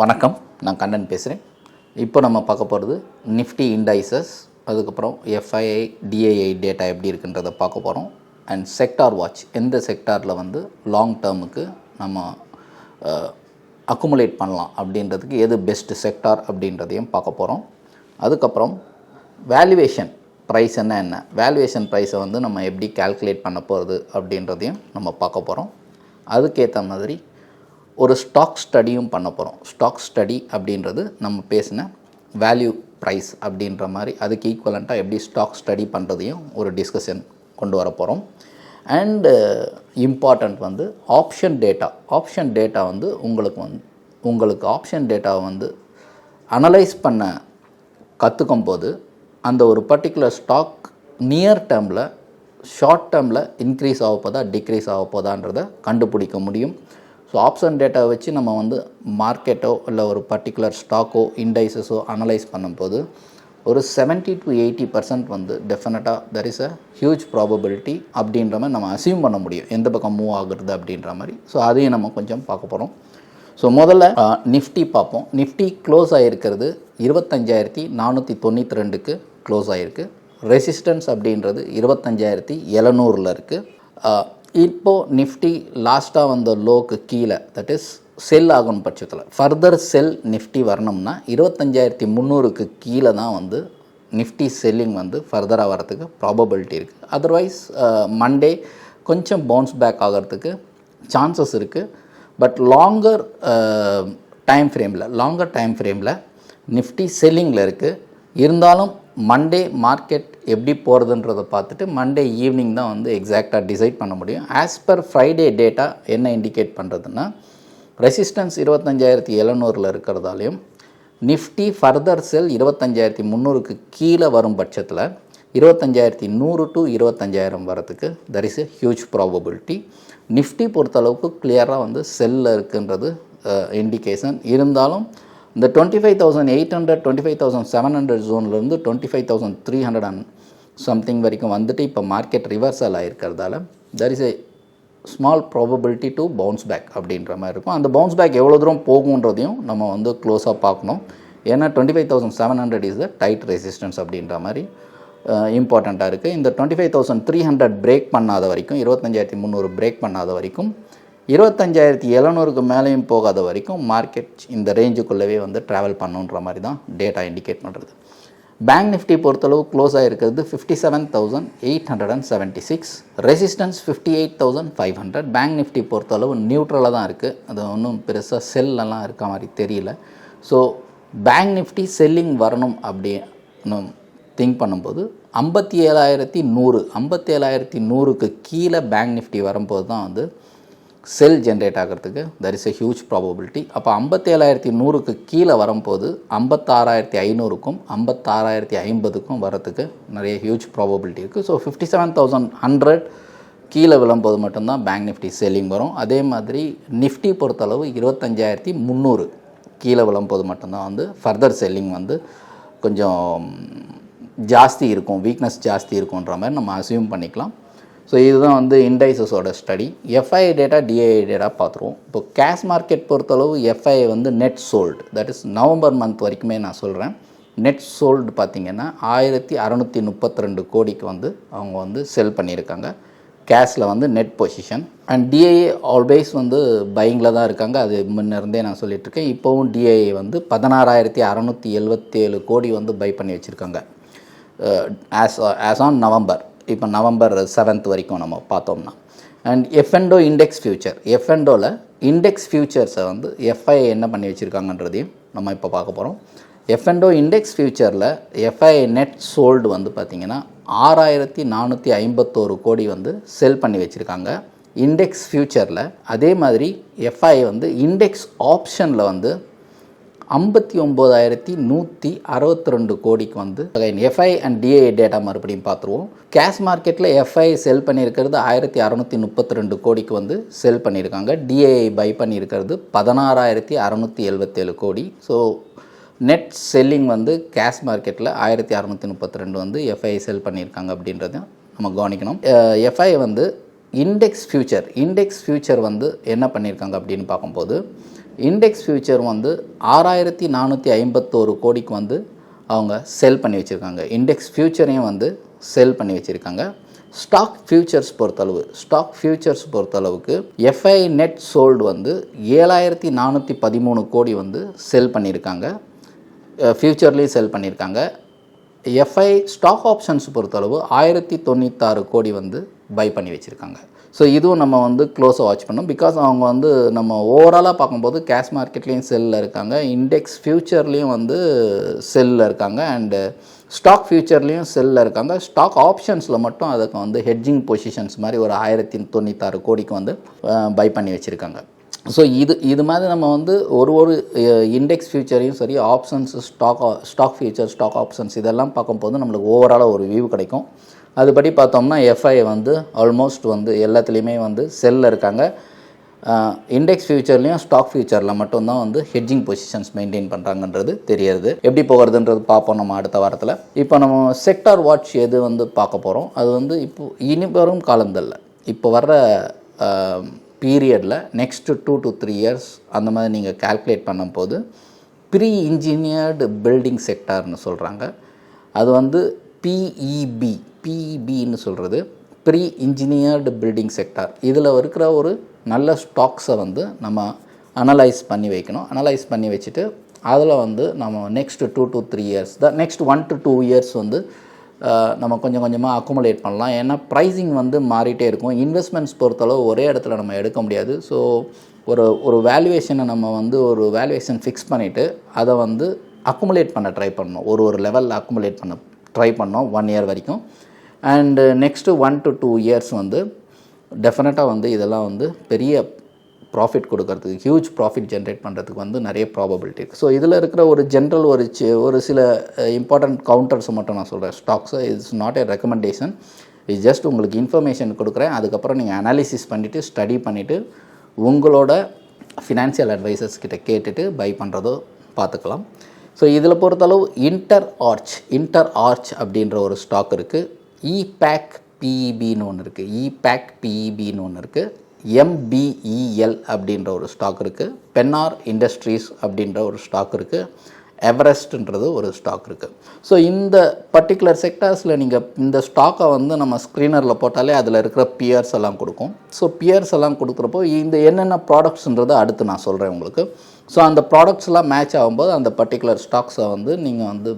வணக்கம். நான் கண்ணன் பேசுகிறேன் இப்போ நம்ம பார்க்க போகிறது நிஃப்டி இண்டைசஸ் அதுக்கப்புறம் எஃப்ஐஐ டிஐஐ டேட்டா எப்படி இருக்குன்றதை பார்க்க போகிறோம் அண்ட் செக்டார் வாட்ச் எந்த செக்டாரில் வந்து லாங் டேர்முக்கு நம்ம அக்குமுலேட் பண்ணலாம் அப்படின்றதுக்கு எது பெஸ்ட்டு செக்டார் அப்படின்றதையும் பார்க்க போகிறோம் அதுக்கப்புறம் வேல்யூவேஷன் ப்ரைஸ் என்ன என்ன? வேல்யூவேஷன் ப்ரைஸை வந்து நம்ம எப்படி கால்குலேட் பண்ண போகிறது அப்படின்றதையும் நம்ம பார்க்க போகிறோம் அதுக்கேற்ற மாதிரி ஒரு ஸ்டாக் ஸ்டடியும் பண்ண போகிறோம் ஸ்டாக் ஸ்டடி அப்படின்றது நம்ம பேசின வேல்யூ ப்ரைஸ் அப்படின்ற மாதிரி அதுக்கு ஈக்குவலண்ட்டாக எப்படி ஸ்டாக் ஸ்டடி பண்ணுறதையும் ஒரு டிஸ்கஷன் கொண்டு வர போகிறோம் அண்டு இம்பார்ட்டண்ட் வந்து ஆப்ஷன் டேட்டா ஆப்ஷன் டேட்டா வந்து உங்களுக்கு வந்து உங்களுக்கு ஆப்ஷன் டேட்டாவை வந்து அனலைஸ் பண்ண கற்றுக்கும் போது அந்த ஒரு பர்டிகுலர் ஸ்டாக் நியர் டேர்மில் ஷார்ட் டேர்மில் இன்க்ரீஸ் ஆக போதா டிக்ரீஸ் ஆக போதான்றதை கண்டுபிடிக்க முடியும். ஸோ ஆப்ஷன் டேட்டாவை வச்சு நம்ம வந்து மார்க்கெட்டோ இல்லை ஒரு பர்டிகுலர் ஸ்டாக்கோ இண்டைசஸோ அனலைஸ் பண்ணும்போது ஒரு 70 டு எயிட்டி பர்சன்ட் வந்து டெஃபினட்டாக there is a huge probability அப்படின்ற மாதிரி நம்ம அசியூம் பண்ண முடியும். எந்த பக்கம் மூவ் ஆகுறது அப்படின்ற மாதிரி. ஸோ அதையும் நம்ம கொஞ்சம் பார்க்க போகிறோம் ஸோ முதல்ல நிஃப்டி பார்ப்போம். நிஃப்டி க்ளோஸ் ஆகிருக்கிறது இருபத்தஞ்சாயிரத்தி நானூற்றி தொண்ணூற்றி ரெண்டுக்கு க்ளோஸ் ஆகிருக்கு ரெசிஸ்டன்ஸ் அப்படின்றது இருபத்தஞ்சாயிரத்தி எழுநூறில் இருக்குது இப்போது நிஃப்டி லாஸ்ட்டாக வந்த லோக்கு கீழே தட் இஸ் செல் ஆகும் பட்சத்தில். ஃபர்தர் செல் நிஃப்டி வரணும்னா இருபத்தஞ்சாயிரத்தி முந்நூறுக்கு கீழே தான் வந்து நிஃப்டி செல்லிங் வந்து ஃபர்தராக வரதுக்கு ப்ராபபிலிட்டி இருக்குது அதர்வைஸ் மண்டே கொஞ்சம் பவுன்ஸ் பேக் ஆகிறதுக்கு சான்சஸ் இருக்குது பட் லாங்கர் டைம் ஃப்ரேமில் லாங்கர் டைம் ஃப்ரேமில் நிஃப்டி செல்லிங்கில் இருக்குது இருந்தாலும் மண்டே மார்க்கெட் எப்படி போகிறதுன்றதை பார்த்துட்டு மண்டே ஈவினிங் தான் வந்து எக்ஸாக்டாக டிசைட் பண்ண முடியும். ஆஸ் பர் ஃப்ரைடே டேட்டா என்ன இண்டிகேட் பண்ணுறதுன்னா ரெசிஸ்டன்ஸ் இருபத்தஞ்சாயிரத்தி எழுநூறில் இருக்கிறதாலையும் நிஃப்டி ஃபர்தர் செல் இருபத்தஞ்சாயிரத்தி முந்நூறுக்கு கீழே வரும் பட்சத்தில் இருபத்தஞ்சாயிரத்தி நூறு டு இருபத்தஞ்சாயிரம் வரதுக்கு there is a huge probability nifty பொறுத்தளவுக்கு கிளியராக வந்து செல்லில் இருக்குன்றது இண்டிகேஷன் இருந்தாலும் இந்த twenty five thousand eight hundred twenty five thousand seven hundred ஜோன்லேருந்து twenty five thousand three hundred and something வரைக்கும் வந்துட்டு இப்போ market reversal ஆகிருக்கிறதால there is a small probability to bounce back அப்படின்ற மாதிரி இருக்கும். அந்த பவுன்ஸ் பேக் எவ்வளோ தூரம் போகுன்றதையும் நம்ம வந்து க்ளோஸாக பார்க்கணும். ஏன்னா twenty five thousand seven hundred is the tight resistance அப்படின்ற மாதிரி இம்பார்ட்டண்ட்டாக இருக்குது இந்த twenty five thousand three hundred break பண்ணாத வரைக்கும் இருபத்தஞ்சாயிரத்தி முந்நூறு பிரேக் பண்ணாத வரைக்கும் இருபத்தஞ்சாயிரத்தி எழுநூறுக்கு மேலேயும் போகாத வரைக்கும் மார்க்கெட் இந்த ரேஞ்சுக்குள்ளவே வந்து ட்ராவல் பண்ணுன்ற மாதிரி தான் டேட்டா இண்டிகேட் பண்ணுறது பேங்க் நிஃப்டி பொறுத்தளவு close ஆகிருக்கிறது fifty seven thousand eight hundred and seventy six resistance fifty eight thousand five hundred bank nifty பொறுத்தளவு நியூட்ரலாக தான் இருக்குது அது ஒன்றும் பெருசாக செல்லெல்லாம் இருக்க மாதிரி தெரியல. ஸோ பேங்க் நிஃப்டி செல்லிங் வரணும் அப்படின்னு திங்க் பண்ணும்போது ஐம்பத்தி ஏழாயிரத்தி நூறு ஐம்பத்தி ஏழாயிரத்தி நூறுக்கு கீழே பேங்க் நிஃப்டி வரும்போது தான் வந்து செல் ஜென்ரேட் ஆகிறதுக்கு there is a huge probability அப்போ ஐம்பத்தேழாயிரத்தி நூறுக்கு கீழே வரும்போது ஐம்பத்தாறாயிரத்தி ஐநூறுக்கும் ஐம்பத்தாறாயிரத்தி ஐம்பதுக்கும் வரத்துக்கு நிறைய ஹியூஜ் ப்ராபபிலிட்டி இருக்குது so fifty seven thousand hundred கீழே விழும்போது மட்டும்தான் பேங்க் நிஃப்டி செல்லிங் வரும். அதே மாதிரி நிஃப்டி பொறுத்தளவு இருபத்தஞ்சாயிரத்தி முந்நூறு கீழே விழும்போது மட்டும்தான் வந்து ஃபர்தர் செல்லிங் வந்து கொஞ்சம் ஜாஸ்தி இருக்கும் வீக்னஸ் ஜாஸ்தி இருக்குன்ற மாதிரி நம்ம அசியூம் பண்ணிக்கலாம். ஸோ இதுதான் வந்து இண்டைசஸோட study FI data DI data பார்த்துருவோம். இப்போ கேஷ் மார்க்கெட் பொறுத்தளவு எஃப்ஐ வந்து net sold that is November month வரைக்குமே நான் சொல்கிறேன் நெட் சோல்டு பார்த்திங்கன்னா ஆயிரத்தி அறநூற்றி முப்பத்தி ரெண்டு கோடிக்கு வந்து அவங்க வந்து செல் பண்ணியிருக்காங்க. கேஷில் வந்து net position and DII always வந்து பையிங்கில் தான் இருக்காங்க. அது முன்னிருந்தே நான் சொல்லிகிட்ருக்கேன் இப்போவும் டிஐஏ வந்து பதினாறாயிரத்தி அறநூற்றி எழுபத்தேழு கோடி வந்து பை பண்ணி வச்சுருக்காங்க. ஆஸ் ஆஸ் ஆன் நவம்பர் இப்போ நவம்பர் செவன்த் வரைக்கும் நம்ம பார்த்தோம்னா. And F and O index future எஃப்என்டோவில் index ஃபியூச்சர்ஸை வந்து எஃப்ஐ என்ன பண்ணி வச்சுருக்காங்கன்றதையும் நம்ம இப்போ பார்க்க போகிறோம் எஃப்என்டோ இண்டெக்ஸ் ஃபியூச்சரில் எஃப்ஐ நெட் சோல்டு வந்து பார்த்திங்கன்னா ஆறாயிரத்தி நானூற்றி ஐம்பத்தோரு கோடி வந்து செல் பண்ணி வச்சுருக்காங்க. இண்டெக்ஸ் ஃபியூச்சரில் அதே மாதிரி எஃப்ஐ வந்து இண்டெக்ஸ் ஆப்ஷனில் வந்து ஐம்பத்தி ஒம்போதாயிரத்தி நூற்றி அறுபத்தி ரெண்டு கோடிக்கு வந்து எஃப்ஐ அண்ட் டிஐ டேட்டா மறுபடியும் பார்த்துருவோம். கேஷ் மார்க்கெட்டில் எஃப்ஐ செல் பண்ணியிருக்கிறது ஆயிரத்தி அறநூற்றி முப்பத்தி ரெண்டு கோடிக்கு வந்து செல் பண்ணியிருக்காங்க. டிஏஐ பை பண்ணியிருக்கிறது பதினாறாயிரத்தி அறநூற்றி எழுபத்தேழு கோடி. ஸோ நெட் செல்லிங் வந்து கேஷ் மார்க்கெட்டில் ஆயிரத்தி அறநூற்றி முப்பத்தி ரெண்டு வந்து எஃப்ஐ செல் பண்ணியிருக்காங்க அப்படின்றத நம்ம கவனிக்கணும். எஃப்ஐ வந்து இண்டெக்ஸ் ஃபியூச்சர் இண்டெக்ஸ் ஃபியூச்சர் வந்து என்ன பண்ணியிருக்காங்க அப்படின்னு பார்க்கும்போது இண்டெக்ஸ் ஃபியூச்சர் வந்து ஆறாயிரத்தி நானூற்றி ஐம்பத்தோரு கோடிக்கு வந்து அவங்க செல் பண்ணி வச்சுருக்காங்க. இண்டெக்ஸ் ஃபியூச்சரையும் வந்து செல் பண்ணி வச்சுருக்காங்க. ஸ்டாக் ஃபியூச்சர்ஸ் பொறுத்தளவு ஸ்டாக் ஃபியூச்சர்ஸ் பொறுத்தளவுக்கு எஃப்ஐ நெட் சோல்டு வந்து ஏழாயிரத்தி நானூற்றி பதிமூணு கோடி வந்து செல் பண்ணியிருக்காங்க. ஃப்யூச்சர்லேயும் செல் பண்ணியிருக்காங்க. எஃப்ஐ ஸ்டாக் ஆப்ஷன்ஸ் பொறுத்தளவு ஆயிரத்தி தொண்ணூத்தாறு கோடி வந்து பை பண்ணி வச்சுருக்காங்க. ஸோ இதுவும் நம்ம வந்து க்ளோஸாக வாட்ச் பண்ணோம். பிகாஸ் அவங்க வந்து நம்ம ஓவராலாக பார்க்கும்போது கேஷ் மார்க்கெட்லேயும் செல்லில் இருக்காங்க. இண்டெக்ஸ் ஃபியூச்சர்லேயும் வந்து செல்லில் இருக்காங்க. அண்டு ஸ்டாக் ஃபியூச்சர்லேயும் செல்லில் இருக்காங்க. ஸ்டாக் ஆப்ஷன்ஸில் மட்டும் அதுக்கு வந்து ஹெட்ஜிங் பொசிஷன்ஸ் மாதிரி ஒரு ஆயிரத்தி தொண்ணூத்தாறு கோடிக்கு வந்து பை பண்ணி வச்சுருக்காங்க. ஸோ இது இது மாதிரி நம்ம வந்து ஒரு ஒரு இண்டெக்ஸ் ஃபியூச்சரையும் சரி options stock stock future stock options இதெல்லாம் பார்க்கும்போது நம்மளுக்கு ஓவராலாக ஒரு வியூ கிடைக்கும். அதுபடி பார்த்தோம்னா எஃப்ஐ வந்து ஆல்மோஸ்ட் வந்து எல்லாத்துலேயுமே வந்து செல்லில் இருக்காங்க. இண்டெக்ஸ் ஃபியூச்சர்லேயும் ஸ்டாக் ஃபியூச்சரில் மட்டும்தான் வந்து ஹெட்ஜிங் பொசிஷன்ஸ் மெயின்டைன் பண்ணுறாங்கன்றது தெரியுது. எப்படி போகிறதுன்றது பார்ப்போம் நம்ம அடுத்த வாரத்தில். இப்போ நம்ம செக்டார் வாட்ச் எது வந்து பார்க்க போகிறோம் அது வந்து இப்போ இனி வரும் காலந்தல்ல இப்போ வர்ற பீரியடில் next two to three years அந்த மாதிரி நீங்கள் கால்குலேட் பண்ணும்போது ப்ரீ இன்ஜினியர்டு பில்டிங் செக்டார்னு சொல்கிறாங்க அது வந்து பிஇபி பிஇபின்னு சொல்கிறது ப்ரீ இன்ஜினியர்டு பில்டிங் செக்டார் இதில் இருக்கிற ஒரு நல்ல ஸ்டாக்ஸை வந்து நம்ம அனலைஸ் பண்ணி வைக்கணும். அனலைஸ் பண்ணி வச்சுட்டு அதில் வந்து நம்ம next two to three years the next one to two years வந்து நம்ம கொஞ்சம் கொஞ்சமாக அக்குமுலேட் பண்ணலாம். ஏன்னா ப்ரைஸிங் வந்து மாறிட்டே இருக்கும். இன்வெஸ்ட்மெண்ட்ஸ் பொறுத்தளவு ஒரே இடத்துல நம்ம எடுக்க முடியாது. ஸோ ஒரு ஒரு வேல்யூவேஷனை நம்ம வந்து ஒரு வேல்யூவேஷன் ஃபிக்ஸ் பண்ணிவிட்டு அதை வந்து அக்குமுலேட் பண்ண ட்ரை பண்ணணும். ஒரு ஒரு லெவலில் அக்குமுலேட் பண்ண ட்ரை பண்ணோம் ஒன் இயர் வரைக்கும். And next one to two years வந்து டெஃபினட்டாக வந்து இதெல்லாம் வந்து பெரிய ப்ராஃபிட் கொடுக்கறதுக்கு ஹியூஜ் ப்ராஃபிட் ஜென்ரேட் பண்ணுறதுக்கு வந்து நிறைய ப்ராபபிலிட்டி இருக்குது ஸோ இதில் இருக்கிற ஒரு ஜென்ரல் ஒரு சி- ஒரு சில இம்பார்ட்டண்ட் கவுண்டர்ஸை மட்டும் நான் சொல்கிறேன் stocks it's not a recommendation இது ஜஸ்ட் உங்களுக்கு இன்ஃபர்மேஷன் கொடுக்குறேன். அதுக்கப்புறம் நீங்கள் அனாலிசிஸ் பண்ணிவிட்டு ஸ்டடி பண்ணிவிட்டு உங்களோட ஃபினான்ஷியல் அட்வைசர்ஸ் கிட்ட கேட்டுட்டு பை பண்ணுறதோ பார்த்துக்கலாம். ஸோ இதில் பொறுத்தளவு இன்டர் ஆர்ச் இன்டர் ஆர்ச் அப்படின்ற ஒரு ஸ்டாக் இருக்குது இபேக் பிஇபின்னு ஒன்று இருக்குது இபேக் பிஇபின்னு ஒன்று இருக்குது எம்பிஇஎல் அப்படின்ற ஒரு ஸ்டாக் இருக்குது பென்னார் இண்டஸ்ட்ரீஸ் அப்படின்ற ஒரு ஸ்டாக் இருக்குது எவரெஸ்ட்ன்றது ஒரு ஸ்டாக் இருக்குது ஸோ இந்த பர்டிகுலர் செக்டார்ஸில் நீங்கள் இந்த ஸ்டாக்கை வந்து நம்ம ஸ்க்ரீனரில் போட்டாலே அதில் இருக்கிற பியர்ஸ் எல்லாம் கொடுக்கும். ஸோ பியர்ஸ் எல்லாம் கொடுக்குறப்போ இந்த என்னென்ன ப்ராடக்ட்ஸ்ன்றதை அடுத்து நான் சொல்கிறேன் உங்களுக்கு. ஸோ அந்த ப்ராடக்ட்ஸ்லாம் மேட்ச் ஆகும்போது அந்த பர்டிகுலர் ஸ்டாக்ஸை வந்து நீங்கள் வந்து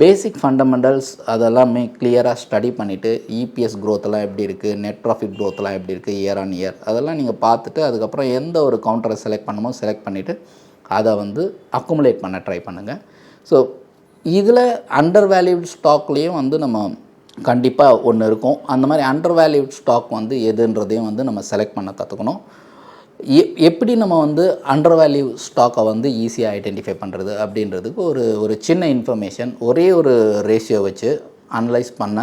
பேசிக் ஃபண்டமெண்டல்ஸ் அதெல்லாமே கிளியராக ஸ்டடி பண்ணிவிட்டு இபிஎஸ் க்ரோத்தெல்லாம் எப்படி இருக்குது நெட் ப்ராஃபிட் க்ரோத்தெல்லாம் எப்படி இருக்குது இயர் ஆன் இயர் அதெல்லாம் நீங்கள் பார்த்துட்டு அதுக்கப்புறம் எந்த ஒரு கவுண்டரை செலக்ட் பண்ணுமோ செலக்ட் பண்ணிவிட்டு அதை வந்து அக்குமுலேட் பண்ண ட்ரை பண்ணுங்கள் ஸோ இதில் அண்டர் வேல்யூட் ஸ்டாக்லேயும் வந்து நம்ம கண்டிப்பாக ஒன்று இருக்கும். அந்த மாதிரி அண்டர் வேல்யூட் ஸ்டாக் வந்து எதுன்றதையும் வந்து நம்ம செலக்ட் பண்ண கற்றுக்கணும் எப்படி நம்ம வந்து அண்டர் வேல்யூ ஸ்டாக்கை வந்து ஈஸியாக ஐடென்டிஃபை பண்ணுறது அப்படின்றதுக்கு ஒரு ஒரு சின்ன இன்ஃபர்மேஷன் ஒரே ஒரு ரேஷியோ வச்சு அனலைஸ் பண்ண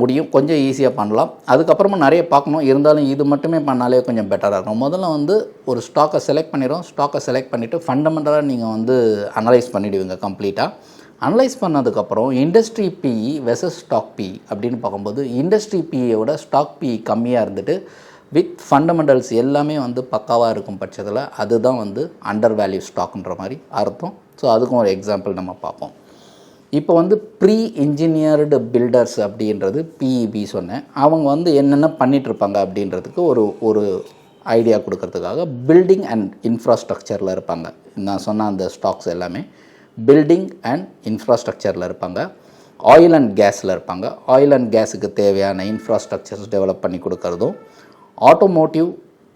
முடியும். கொஞ்சம் ஈஸியாக பண்ணலாம். அதுக்கப்புறமா நிறைய பார்க்கணும். இருந்தாலும் இது மட்டுமே பண்ணாலே கொஞ்சம் பெட்டராக இருக்கும். முதல்ல வந்து ஒரு ஸ்டாக்கை செலக்ட் பண்ணிடுறோம் ஸ்டாக்கை செலக்ட் பண்ணிவிட்டு ஃபண்டமெண்டலாக நீங்கள் வந்து அனலைஸ் பண்ணிவிடுவீங்க கம்ப்ளீட்டாக அனலைஸ் பண்ணதுக்கப்புறம் industry PE versus stock P அப்படின்னு பார்க்கும்போது இண்டஸ்ட்ரி பிஇயோட ஸ்டாக் பி கம்மியாக இருந்துட்டு வித் ஃபண்டமெண்டல்ஸ் எல்லாமே வந்து பக்காவாக இருக்கும் பட்சத்தில் அதுதான் வந்து அண்டர் வேல்யூ ஸ்டாக்ன்ற மாதிரி அர்த்தம். ஸோ அதுக்கும் ஒரு எக்ஸாம்பிள் நம்ம பார்ப்போம். இப்போ வந்து ப்ரீ இன்ஜினியர்டு பில்டர்ஸ் அப்படின்றது பிஇபி சொன்னேன். அவங்க வந்து என்னென்ன பண்ணிகிட்ருப்பாங்க இருப்பாங்க அப்படின்றதுக்கு ஒரு ஒரு ஐடியா கொடுக்கறதுக்காக பில்டிங் அண்ட் இன்ஃப்ராஸ்ட்ரக்சரில் இருப்பாங்க. நான் சொன்ன அந்த ஸ்டாக்ஸ் எல்லாமே பில்டிங் அண்ட் இன்ஃப்ராஸ்ட்ரக்சரில் இருப்பாங்க. ஆயில் அண்ட் கேஸில் இருப்பாங்க. ஆயில் அண்ட் கேஸுக்கு தேவையான இன்ஃப்ராஸ்ட்ரக்சர்ஸ் டெவலப் பண்ணி கொடுக்கறதும் ஆட்டோமோட்டிவ்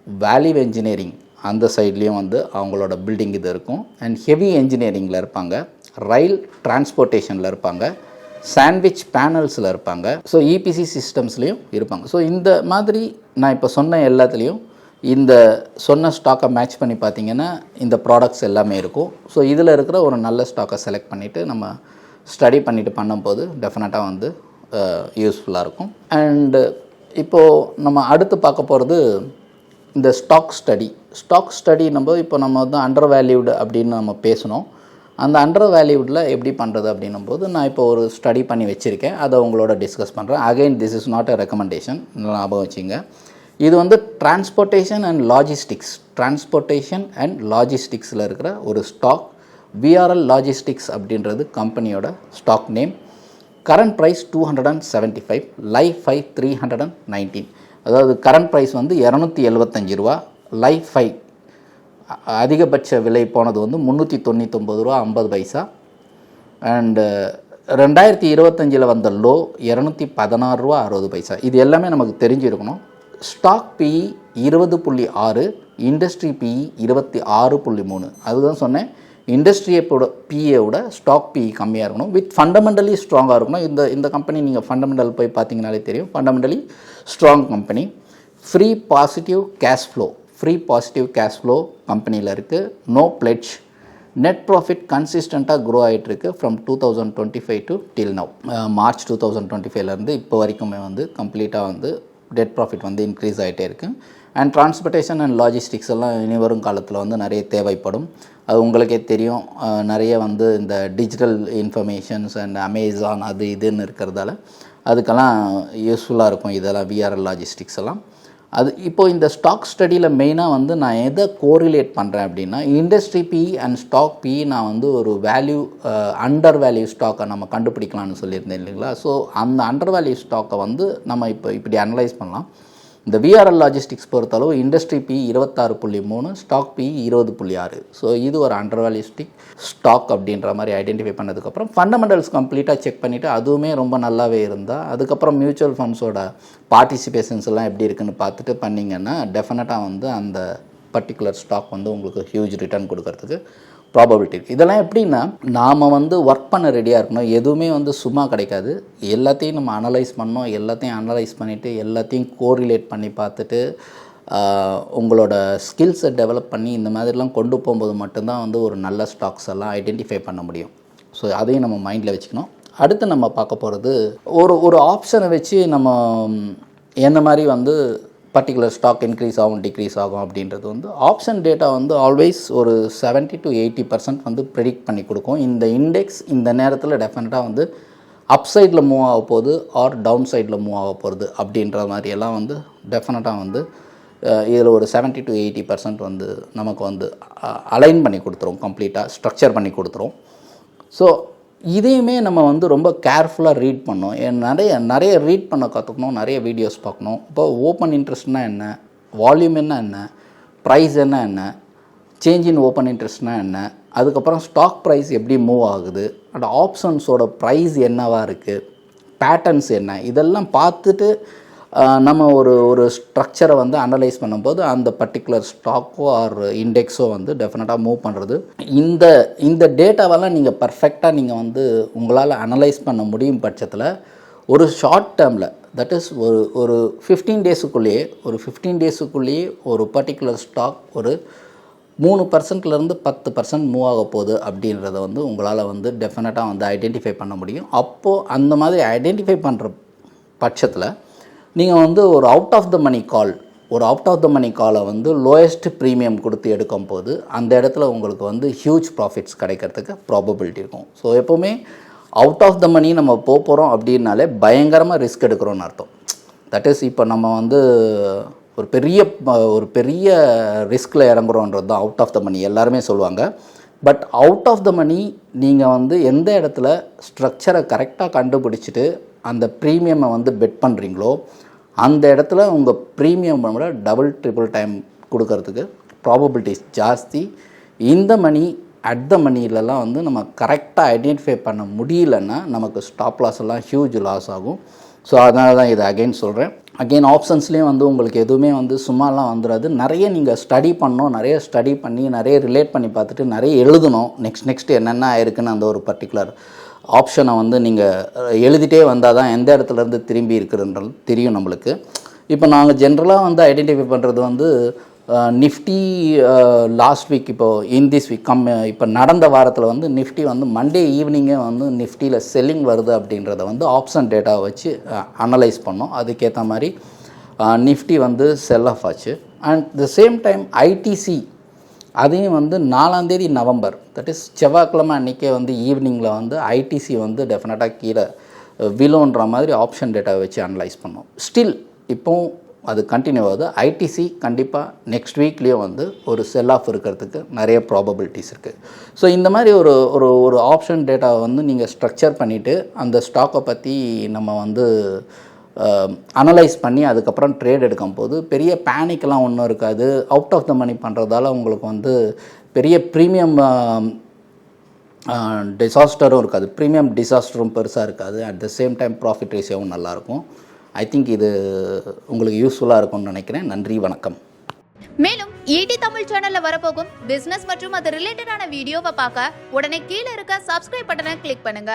வேல்யூ என்ஜினியரிங் அந்த சைட்லேயும் வந்து அவங்களோட பில்டிங் இது இருக்கும். அண்ட் ஹெவி என்ஜினியரிங்கில் இருப்பாங்க. ரயில் டிரான்ஸ்போர்ட்டேஷனில் இருப்பாங்க. சாண்ட்விச் பேனல்ஸில் இருப்பாங்க. ஸோ இபிசி சிஸ்டம்ஸ்லேயும் இருப்பாங்க. ஸோ இந்த மாதிரி நான் இப்போ சொன்ன எல்லாத்துலேயும் இந்த சொன்ன ஸ்டாக்கை மேட்ச் பண்ணி பார்த்தீங்கன்னா இந்த ப்ராடக்ட்ஸ் எல்லாமே இருக்கும். ஸோ இதில் இருக்கிற ஒரு நல்ல ஸ்டாக்கை செலக்ட் பண்ணிவிட்டு நம்ம ஸ்டடி பண்ணிவிட்டு பண்ணும்போது டெஃபினட்டாக வந்து யூஸ்ஃபுல்லாக இருக்கும். அண்டு இப்போது நம்ம அடுத்து பார்க்க போகிறது இந்த ஸ்டாக் ஸ்டடி ஸ்டாக் ஸ்டடி நம்ம இப்போ நம்ம வந்து அண்டர் வேல்யூடு அப்படின்னு நம்ம பேசணும். அந்த அண்டர் வேல்யூடில் எப்படி பண்ணுறது அப்படின்னும் போது நான் இப்போ ஒரு ஸ்டடி பண்ணி வச்சுருக்கேன். அதை உங்களோட டிஸ்கஸ் பண்ணுறேன் again this is not a recommendation ஞாபகம் வச்சுங்க. இது வந்து transportation and logistics transportation and லாஜிஸ்டிக்ஸில் இருக்கிற ஒரு ஸ்டாக் விஆர்எல் லாஜிஸ்டிக்ஸ் அப்படின்றது கம்பெனியோட stock name current price two hundred and seventy five life five three hundred and nineteen அதாவது கரண்ட் ப்ரைஸ் வந்து இரநூத்தி எழுபத்தஞ்சு ரூபா லைஃப் ஃபைவ் அதிகபட்ச விலை போனது வந்து முந்நூற்றி தொண்ணூத்தொம்பது ரூபா ஐம்பது பைசா. அண்டு uh, ரெண்டாயிரத்தி இருபத்தஞ்சில் வந்த லோ இரநூத்தி பதினாறு ரூபா அறுபது பைசா. இது எல்லாமே நமக்கு தெரிஞ்சிருக்கணும். ஸ்டாக் பிஇ இருபது புள்ளி ஆறு இண்டஸ்ட்ரி பிஇ இருபத்தி ஆறு புள்ளி மூணு. அதுதான் சொன்னேன். இண்டஸ்ட்ரியப்போட பிஏவோட ஸ்டாக் பிஇ கம்மியாக இருக்கணும். வித் ஃபண்டமெண்டலி ஸ்ட்ராங்காக இருக்கணும். இந்த இந்த கம்பெனி நீங்கள் ஃபண்டமெண்டல் போய் பார்த்தீங்கனாலே தெரியும். Fundamentally strong company free positive cash flow free positive cash flow கம்பெனியில் இருக்குது நோ பிளெட்ஜ் நெட் ப்ராஃபிட் கன்சிஸ்டண்ட்டாக க்ரோ ஆகிட்டு இருக்கு from two thousand twenty five to till now March two thousand twenty ஃபைவ்லேருந்து இப்போ வரைக்குமே வந்து கம்ப்ளீட்டாக வந்து டெட் ப்ராஃபிட் வந்து இன்க்ரீஸ் ஆகிட்டே இருக்குது அண்ட் டிரான்ஸ்போர்ட்டேஷன் அண்ட் லாஜிஸ்டிக்ஸ் எல்லாம் இனி வரும் காலத்தில் வந்து நிறைய தேவைப்படும். அது உங்களுக்கே தெரியும். நிறைய வந்து இந்த டிஜிட்டல் இன்ஃபர்மேஷன்ஸ் அண்ட் அமேசான் அது இதுன்னு இருக்கிறதால அதுக்கெல்லாம் யூஸ்ஃபுல்லாக இருக்கும் இதெல்லாம் விஆர்எல் லாஜிஸ்டிக்ஸ் எல்லாம். அது இப்போ இந்த ஸ்டாக் ஸ்டடியில் மெயினாக வந்து நான் எதை கோரிலேட் பண்ணுறேன் அப்படின்னா industry P and stock P நான் வந்து ஒரு வேல்யூ அண்டர் வேல்யூ ஸ்டாக்கை நம்ம கண்டுபிடிக்கலாம்னு சொல்லியிருந்தேன் இல்லைங்களா? ஸோ அந்த அண்டர் வேல்யூ ஸ்டாக்கை வந்து நம்ம இப்போ இப்படி அனலைஸ் பண்ணலாம். இந்த விஆர்எல் லாஜிஸ்டிக்ஸ் பொறுத்தளவு இண்டஸ்ட்ரி பி இருபத்தாறு புள்ளி மூணு ஸ்டாக் பி இருபது புள்ளி ஆறு. ஸோ இது ஒரு அண்டர் ஸ்டாக் அப்படின்ற மாதிரி ஐடென்டிஃபை பண்ணதுக்கப்புறம் ஃபண்டமெண்டல்ஸ் கம்ப்ளீட்டாக செக் பண்ணிவிட்டு அதுவுமே ரொம்ப நல்லாவே இருந்தால் அதுக்கப்புறம் மியூச்சுவல் ஃபண்ட்ஸோட பார்ட்டிசிபேஷன்ஸ் எல்லாம் எப்படி இருக்குன்னு பார்த்துட்டு பண்ணிங்கன்னா டெஃபினட்டாக வந்து அந்த பர்டிகுலர் ஸ்டாக் வந்து உங்களுக்கு ஹியூஜ் ரிட்டர்ன் கொடுக்கறதுக்கு ப்ராபபிலிட்டி இருக்குது இதெல்லாம் எப்படின்னா நாம் வந்து ஒர்க் பண்ண ரெடியாக இருக்கணும். எதுவுமே வந்து சும்மா கிடைக்காது. எல்லாத்தையும் நம்ம அனலைஸ் பண்ணோம் எல்லாத்தையும் அனலைஸ் பண்ணிவிட்டு எல்லாத்தையும் கோரிலேட் பண்ணி பார்த்துட்டு உங்களோட ஸ்கில்ஸை டெவலப் பண்ணி இந்த மாதிரிலாம் கொண்டு போகும்போது மட்டும்தான் வந்து ஒரு நல்ல ஸ்டாக்ஸ் எல்லாம் ஐடென்டிஃபை பண்ண முடியும். ஸோ அதையும் நம்ம மைண்டில் வச்சுக்கணும். அடுத்து நம்ம பார்க்க போகிறது ஒரு ஒரு ஆப்ஷனை வச்சு நம்ம என்ன மாதிரி வந்து பர்டிகுலர் ஸ்டாக் இன்க்ரீஸ் ஆகும் டிக்ரீஸ் ஆகும் அப்படின்றது வந்து ஆப்ஷன் டேட்டா வந்து ஆல்வேஸ் ஒரு 70 டு எயிட்டி பர்சன்ட் வந்து ப்ரெடிக்ட் பண்ணி கொடுக்கும். இந்த இண்டெக்ஸ் இந்த நேரத்தில் டெஃபினட்டாக வந்து அப் சைடில் மூவ் ஆக போகுது ஆர் டவுன் சைடில் மூவ் ஆக போகிறது அப்படின்ற மாதிரியெல்லாம் வந்து டெஃபினட்டாக வந்து இதில் ஒரு 70 டு எயிட்டி பர்சன்ட் வந்து நமக்கு வந்து அலைன் பண்ணி கொடுத்துரும் கம்ப்ளீட்டாக ஸ்ட்ரக்சர் பண்ணி கொடுத்துரும். ஸோ இதையுமே நம்ம வந்து ரொம்ப கேர்ஃபுல்லாக ரீட் பண்ணோம் நிறைய நிறைய ரீட் பண்ண கற்றுக்கணும் நிறைய வீடியோஸ் பார்க்கணும். இப்போ ஓப்பன் இன்ட்ரெஸ்ட்னா என்ன? வால்யூம் என்ன என்ன? ப்ரைஸ் என்ன என்ன? சேஞ்ச் இன் ஓப்பன் இன்ட்ரெஸ்ட்னா என்ன? அதுக்கப்புறம் ஸ்டாக் ப்ரைஸ் எப்படி மூவ் ஆகுது? அண்ட் ஆப்ஷன்ஸோட ப்ரைஸ் என்னவாக இருக்குது பேட்டர்ன்ஸ் என்ன? இதெல்லாம் பார்த்துட்டு நம்ம ஒரு ஒரு ஸ்ட்ரக்சரை வந்து அனலைஸ் பண்ணும்போது அந்த பர்டிகுலர் ஸ்டாக்கோ ஆர் இண்டெக்ஸோ வந்து டெஃபினட்டாக மூவ் பண்ணுறது இந்த இந்த டேட்டாவெல்லாம் நீங்கள் பர்ஃபெக்டாக நீங்கள் வந்து உங்களால் அனலைஸ் பண்ண முடியும் பட்சத்தில் ஒரு ஷார்ட் டேர்மில் தட் இஸ் ஒரு ஒரு ஃபிஃப்டீன் டேஸுக்குள்ளேயே ஒரு ஃபிஃப்டீன் டேஸுக்குள்ளேயே ஒரு பர்டிகுலர் ஸ்டாக் ஒரு மூணு பர்சன்ட்லேருந்து பத்து பர்சன்ட் மூவ் ஆக போகுது அப்படின்றத வந்து உங்களால் வந்து டெஃபினட்டாக வந்து ஐடென்டிஃபை பண்ண முடியும். அப்போது அந்த மாதிரி ஐடென்டிஃபை பண்ணுற பட்சத்தில் நீங்கள் வந்து ஒரு அவுட் ஆஃப் த மணி கால் ஒரு அவுட் ஆஃப் த மணி காலை வந்து லோயஸ்ட் ப்ரீமியம் கொடுத்து எடுக்கும் போது அந்த இடத்துல உங்களுக்கு வந்து ஹியூஜ் ப்ராஃபிட்ஸ் கிடைக்கிறதுக்கு ப்ராபபிலிட்டி இருக்கும். ஸோ எப்போவுமே அவுட் ஆஃப் த மணி நம்ம போக போகிறோம் அப்படின்னாலே பயங்கரமாக ரிஸ்க் எடுக்கிறோன்னு அர்த்தம். தட் இஸ் இப்போ நம்ம வந்து ஒரு பெரிய ஒரு பெரிய ரிஸ்கில் இறங்குறோன்றது தான் அவுட் ஆஃப் த மணி எல்லாருமே சொல்லுவாங்க. But out of the money நீங்கள் வந்து எந்த இடத்துல ஸ்ட்ரக்சரை கரெக்டாக கண்டுபிடிச்சிட்டு அந்த ப்ரீமியம்மை வந்து பெட் பண்ணுறீங்களோ அந்த இடத்துல உங்கள் ப்ரீமியம் விட டபுள் ட்ரிபிள் டைம் கொடுக்கறதுக்கு ப்ராபபிலிட்டிஸ் ஜாஸ்தி. இந்த மணி அட் த மணிலலாம் வந்து நம்ம கரெக்டாக ஐடென்டிஃபை பண்ண முடியலன்னா நமக்கு ஸ்டாப் லாஸ் எல்லாம் ஹியூஜ் லாஸ் ஆகும். ஸோ அதனால தான் இதை அகைன் சொல்கிறேன் அகைன் ஆப்ஷன்ஸ்லேயும் வந்து உங்களுக்கு எதுவுமே வந்து சும்மாலாம் வந்துடாது நிறைய நீங்கள் ஸ்டடி பண்ணோம் நிறைய ஸ்டடி பண்ணி நிறைய ரிலேட் பண்ணி பார்த்துட்டு நிறைய எழுதணும். நெக்ஸ்ட் நெக்ஸ்ட் என்னென்ன ஆயிருக்குன்னு அந்த ஒரு பர்டிகுலர் ஆப்ஷனை வந்து நீங்கள் எழுதிட்டே வந்தால் தான் எந்த இடத்துல இருந்து திரும்பி இருக்குதுன்றது தெரியும் நம்மளுக்கு. இப்போ நாங்கள் ஜென்ரலாக வந்து ஐடென்டிஃபை பண்ணுறது வந்து நிஃப்டி லாஸ்ட் வீக் இப்போது இன் திஸ் வீக் கம் இப்போ நடந்த வாரத்தில் வந்து நிஃப்டி வந்து மண்டே ஈவினிங்கே வந்து நிஃப்டியில் செல்லிங் வருது அப்படின்றத வந்து ஆப்ஷன் டேட்டா வச்சு அனலைஸ் பண்ணோம். அதுக்கேற்ற மாதிரி நிஃப்டி வந்து செல் ஆஃப் ஆச்சு and the same time ITC அதையும் வந்து நாலாந்தேதி நவம்பர் தட் இஸ் செவ்வாய்க்கிழமை அன்றைக்கே வந்து ஈவினிங்கில் வந்து ஐடிசி வந்து டெஃபினட்டாக கீழே விலோன்ற மாதிரி ஆப்ஷன் டேட்டாவை வச்சு அனலைஸ் பண்ணோம். ஸ்டில் இப்போவும் அது கண்டினியூ ஆகுது. ஐடிசி கண்டிப்பாக நெக்ஸ்ட் வீக்லேயும் வந்து ஒரு செல் ஆஃப் இருக்கிறதுக்கு நிறைய ப்ராபபிலிட்டிஸ் இருக்குது ஸோ இந்த மாதிரி ஒரு ஒரு ஒரு ஆப்ஷன் டேட்டாவை வந்து நீங்கள் ஸ்ட்ரக்சர் பண்ணிவிட்டு அந்த ஸ்டாக்கை பற்றி நம்ம வந்து Um, அனலைஸ் பண்ணி அதுக்கப்புறம் ட்ரேட் எடுக்கும் போது பெரிய பேனிக்கெலாம் ஒன்றும் இருக்காது. அவுட் ஆஃப் த மணி பண்ணுறதால உங்களுக்கு வந்து பெரிய ப்ரீமியம் um, uh, டிசாஸ்டரும் இருக்காது. ப்ரீமியம் டிசாஸ்டரும் பெருசாக இருக்காது. At the same time profit ரேஷியோவும் நல்லாயிருக்கும் ஐ திங்க் இது உங்களுக்கு யூஸ்ஃபுல்லாக இருக்கும்னு நினைக்கிறேன். நன்றி வணக்கம். மேலும் ஈடி தமிழ் சேனல்ல வரப்போகும் பிசினஸ் மற்றும் அது ரிலேட்டடான வீடியோவை பார்க்க உடனே கீழே இருக்க சப்ஸ்கிரைப் பட்டனை கிளிக் பண்ணுங்க.